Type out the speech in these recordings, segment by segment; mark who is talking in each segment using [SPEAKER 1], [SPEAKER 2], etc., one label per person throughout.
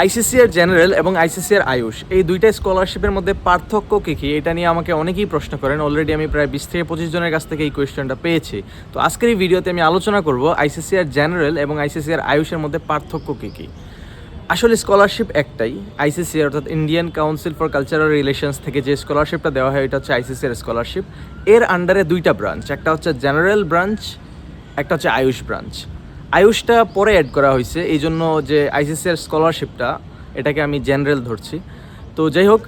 [SPEAKER 1] ICCR general এবং ICCR AYUSH, এই দুইটা স্কলারশিপের মধ্যে পার্থক্য কী কী? এটা নিয়ে আমাকে অনেকেই প্রশ্ন করেন। অলরেডি আমি প্রায় বিশ থেকে পঁচিশ জনের কাছ থেকে এই কোয়েশ্চেনটা পেয়েছি। তো আজকের এই ভিডিওতে আমি আলোচনা করব আইসিসিআর জেনারেল এবং আইসিসিআর আয়ুষের মধ্যে পার্থক্য কী কী? আসলে স্কলারশিপ একটাই। আইসিসি, অর্থাৎ Indian council for cultural relations থেকে যে স্কলারশিপটা দেওয়া হয়, এটা হচ্ছে আইসিসির স্কলারশিপ এর আন্ডারে দুইটা ব্রাঞ্চ একটা হচ্ছে জেনারেল ব্রাঞ্চ একটা হচ্ছে আয়ুষ ব্রাঞ্চ আয়ুষটা পরে অ্যাড করা হয়েছে এই জন্য যে আইসিসির স্কলারশিপটা এটাকে আমি জেনারেল ধরছি। তো যাই হোক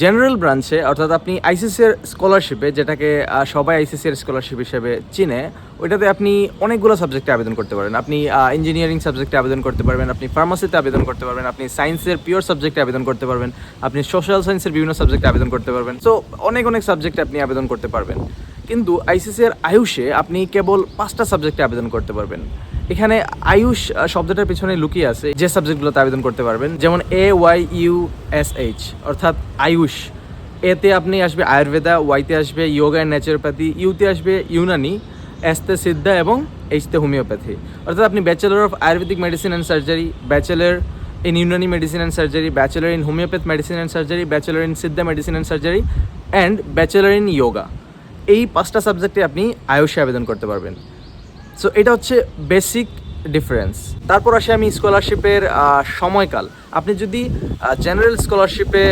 [SPEAKER 1] জেনারেল ব্রাঞ্চে অর্থাৎ আপনি আইসিসির স্কলারশিপে যেটাকে সবাই আইসিসির স্কলারশিপ হিসেবে চিনে, ওইটাতে আপনি অনেকগুলো সাবজেক্টে আবেদন করতে পারেন। আপনি ইঞ্জিনিয়ারিং সাবজেক্টে আবেদন করতে পারবেন, আপনি ফার্মাসিতে আবেদন করতে পারবেন, আপনি সায়েন্সের পিওর সাবজেক্টে আবেদন করতে পারবেন, আপনি সোশ্যাল সায়েন্সের বিভিন্ন সাবজেক্টে আবেদন করতে পারবেন। সো অনেক অনেক সাবজেক্টে আপনি আবেদন করতে পারবেন। কিন্তু আইসিসির আয়ুষে আপনি কেবল পাঁচটা সাবজেক্টে আবেদন করতে পারবেন। এখানে আয়ুষ শব্দটার পিছনে লুকিয়ে আছে যে সাবজেক্টগুলোতে আবেদন করতে পারবেন। যেমন A Y U S H অর্থাৎ আয়ুষ। এতে আপনি আসবে আয়ুর্বেদা ওয়াইতে আসবে ইয়োগা অ্যান্ড ন্যাচুরোপ্যাথি ইউতে আসবে ইউনানি এসতে সিদ্ধা এবং এইচতে হোমিওপ্যাথি। অর্থাৎ আপনি bachelor of Ayurvedic medicine and surgery bachelor in Unani medicine and surgery bachelor in homeopath medicine and surgery bachelor in Siddha medicine and surgery and bachelor in yoga এই পাঁচটা সাবজেক্টে আপনি আয়ুষে আবেদন করতে পারবেন। সো এটা হচ্ছে বেসিক ডিফারেন্স তারপর আসে আমি স্কলারশিপের সময়কাল। আপনি যদি জেনারেল স্কলারশিপে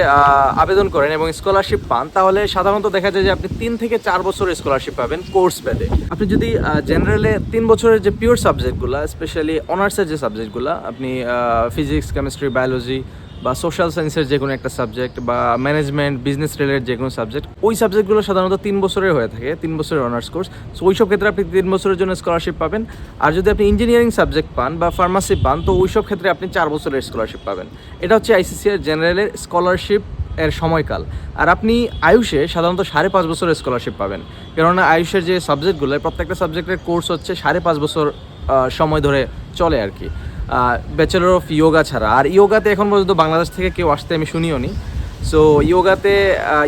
[SPEAKER 1] আবেদন করেন এবং স্কলারশিপ পান, তাহলে সাধারণত দেখা যায় যে আপনি তিন থেকে চার বছরের স্কলারশিপ পাবেন কোর্স বেদে আপনি যদি জেনারেলে তিন বছরের যে পিওর সাবজেক্টগুলো স্পেশালি অনার্সের যে সাবজেক্টগুলো আপনি ফিজিক্স কেমিস্ট্রি বায়োলজি বা সোশ্যাল সায়েন্সের যে কোনো একটা সাবজেক্ট বা ম্যানেজমেন্ট বিজনেস রিলেটেড যে কোনো সাবজেক্ট ওই সাবজেক্টগুলো সাধারণত তিন বছরের হয়ে থাকে, তিন বছরের অনার্স কোর্স সো ওই সব ক্ষেত্রে আপনি তিন বছরের জন্য স্কলারশিপ পাবেন। আর যদি আপনি ইঞ্জিনিয়ারিং সাবজেক্ট পান বা ফার্মাসি পান, তো ওই সব ক্ষেত্রে আপনি চার বছরের স্কলারশিপ পাবেন। এটা হচ্ছে আইসিসিআর জেনারেলের স্কলারশিপ এর সময়কাল। আর আপনি আয়ুষে সাধারণত সাড়ে পাঁচ বছরের স্কলারশিপ পাবেন। কেননা আয়ুষের যে সাবজেক্টগুলো প্রত্যেকটা সাবজেক্টের কোর্স হচ্ছে সাড়ে পাঁচ বছর সময় ধরে চলে আর কি। ব্যাচেলর অফ ইয়োগা ছাড়া। আর ইয়োগাতে এখন পর্যন্ত বাংলাদেশ থেকে কেউ আসতে আমি শুনিও নি। সো ইয়োগাতে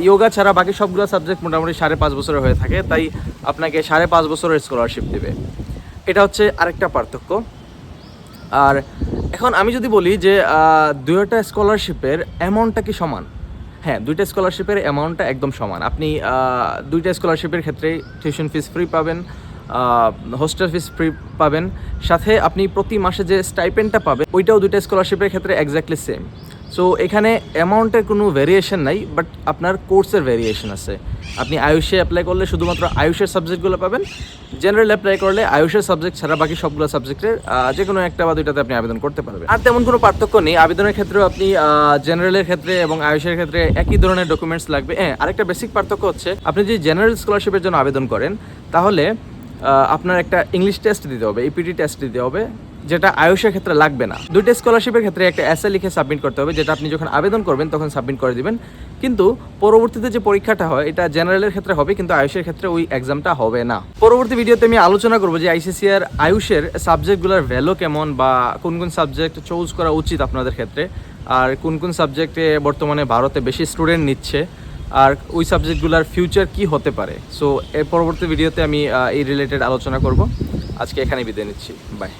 [SPEAKER 1] ইয়োগা ছাড়া বাকি সবগুলো সাবজেক্ট মোটামুটি সাড়ে পাঁচ বছরের হয়ে থাকে। তাই আপনাকে সাড়ে পাঁচ বছরের স্কলারশিপ দেবে। এটা হচ্ছে আরেকটা পার্থক্য। আর এখন আমি যদি বলি যে দুইটা স্কলারশিপের অ্যামাউন্টটা কি সমান? হ্যাঁ দুইটা স্কলারশিপের অ্যামাউন্টটা একদম সমান। আপনি দুইটা স্কলারশিপের ক্ষেত্রে টিউশন ফিস ফ্রি পাবেন। হোস্টেল ফিস ফ্রি পাবেন। সাথে আপনি প্রতি মাসে যে স্টাইপেন্ডটা পাবেন, ওইটাও দুইটা স্কলারশিপের ক্ষেত্রে এক্স্যাক্টলি সেম সো এখানে অ্যামাউন্টের কোনো ভেরিয়েশন নাই বাট আপনার কোর্সের ভেরিয়েশন আছে। আপনি আয়ুষে অ্যাপ্লাই করলে শুধুমাত্র আয়ুষের সাবজেক্টগুলো পাবেন জেনারেল অ্যাপ্লাই করলে আয়ুষের সাবজেক্ট ছাড়া বাকি সবগুলো সাবজেক্টের যে কোনো একটা বা দুইটাতে আপনি আবেদন করতে পারবেন। আর তেমন কোনো পার্থক্য নেই, আবেদনের ক্ষেত্রেও আপনি জেনারেলের ক্ষেত্রে এবং আয়ুষের ক্ষেত্রে একই ধরনের ডকুমেন্টস লাগবে। হ্যাঁ আরেকটা বেসিক পার্থক্য হচ্ছে, আপনি যদি জেনারেল স্কলারশিপের জন্য আবেদন করেন, তাহলে আপনার একটা ইংলিশ টেস্ট দিতে হবে ইপিটি টেস্ট দিতে হবে, যেটা আয়ুষের ক্ষেত্রে লাগবে না। দুইটা স্কলারশিপের ক্ষেত্রে একটা এসএ লিখে সাবমিট করতে হবে, যেটা আপনি যখন আবেদন করবেন, তখন সাবমিট করে দিবেন। কিন্তু পরবর্তীতে যে পরীক্ষাটা হয়, এটা জেনারেলের ক্ষেত্রে হবে, কিন্তু আয়ুষের ক্ষেত্রে ওই এক্সামটা হবে না। পরবর্তী ভিডিওতে আমি আলোচনা করব যে আইসিসিআর আয়ুষের সাবজেক্টগুলোর ভ্যালু কেমন বা কোন কোন সাবজেক্ট চুজ করা উচিত আপনাদের ক্ষেত্রে, আর কোন কোন সাবজেক্টে বর্তমানে ভারতে বেশি স্টুডেন্ট নিচ্ছে। আর ওই সাবজেক্টগুলোর ফিউচার কি হতে পারে? সো এর পরবর্তী ভিডিওতে আমি এই রিলেটেড আলোচনা করব। আজকে এখানে বিদায় নিচ্ছি। বাই